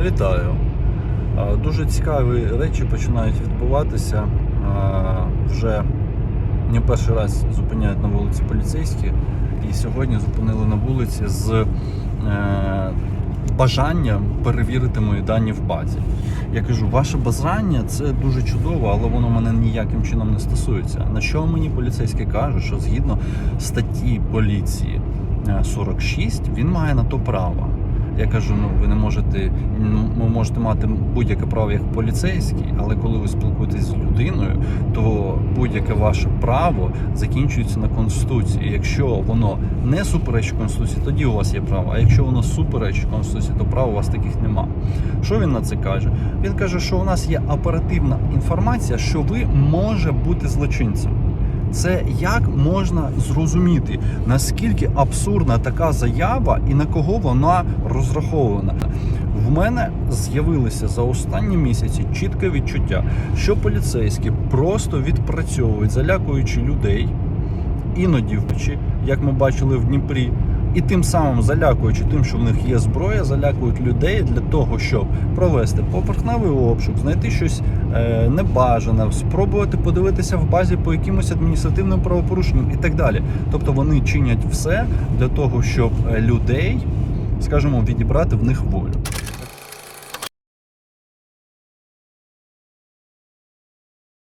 Вітаю. Дуже цікаві речі починають відбуватися. Вже не перший раз зупиняють на вулиці поліцейські, і сьогодні зупинили на вулиці з е, бажанням перевірити мої дані в базі. Я кажу, ваше бажання це дуже чудово, але воно мене ніяким чином не стосується. На що мені поліцейський каже, що згідно статті поліції е, 46 він має на то право. Я кажу, ну ви не можете, ну, ви можете мати будь-яке право як поліцейський, але коли ви спілкуєтесь з людиною, то будь-яке ваше право закінчується на конституції. Якщо воно не суперечить конституції, тоді у вас є право. А якщо воно суперечить конституції, то прав у вас таких нема. Що він на це каже? Він каже, що у нас є оперативна інформація, що ви може бути злочинцем. Це як можна зрозуміти, наскільки абсурдна така заява і на кого вона розрахована? В мене з'явилося за останні місяці чітке відчуття, що поліцейські просто відпрацьовують, залякуючи людей, іноді вночі, як ми бачили в Дніпрі, і тим самим залякуючи тим, що в них є зброя, залякують людей для того, щоб провести поверхневий обшук, знайти щось е, небажане, спробувати подивитися в базі по якимось адміністративним правопорушенням і так далі. Тобто вони чинять все для того, щоб е, людей, скажімо, відібрати в них волю.